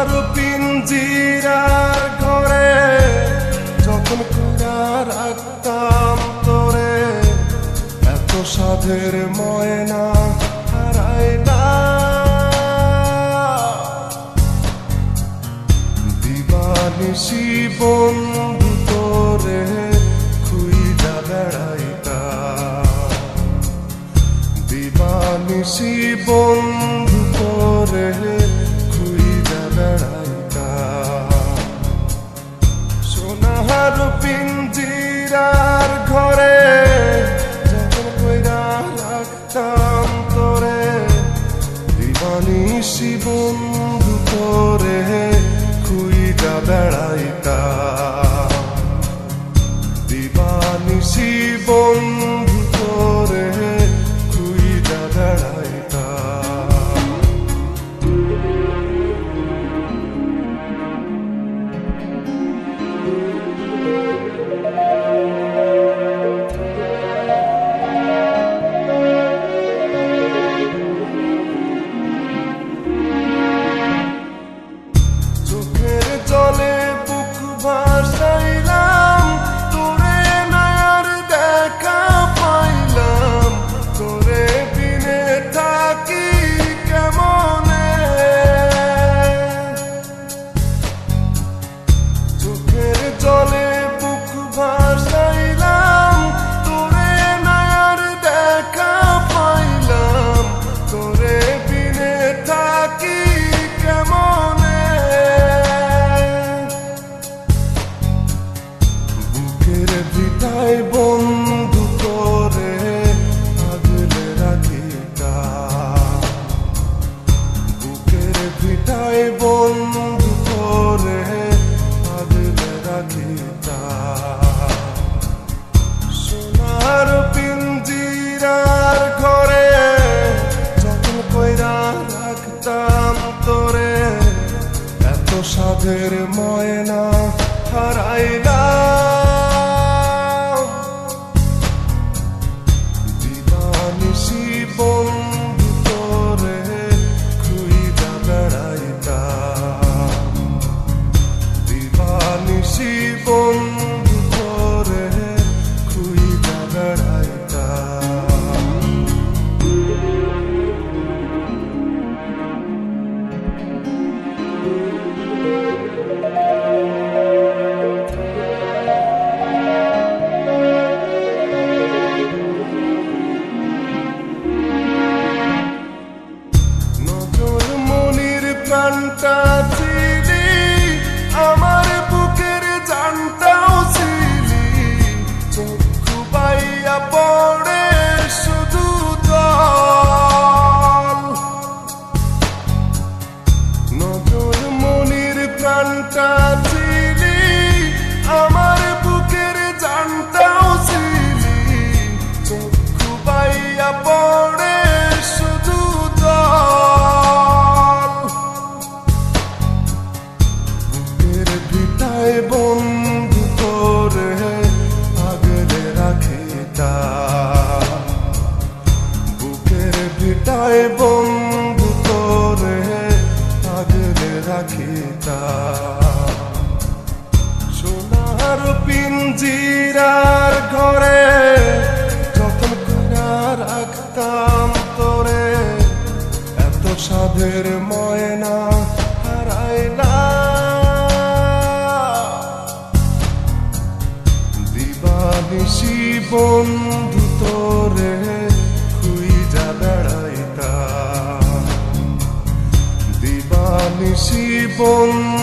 সোনার পিঞ্জিরার ঘরে, যখন কুড়া রাখতাম তোরে, এত সাধের ময়না হারাই না। দিবানিসি বন্ধু তোরে খুইজা বেড়াইতা। দিবানিসি বন্ধু দিবানিসি বন্ধু তোরে খুইজা বেড়াইতা দিবানিসি বন্ধু তোরে এত সাধের ময়না বেড়াইতাম। দিবানিসি বন্ধু পিঞ্জিরার ঘরে, যখন কইরা রাখতাম তোরে, এত সাধের ময়না হারাইলা দিবানিসি বন্ধু তোরে খুইজা বেড়াইতা দিবানিসি বন্ধু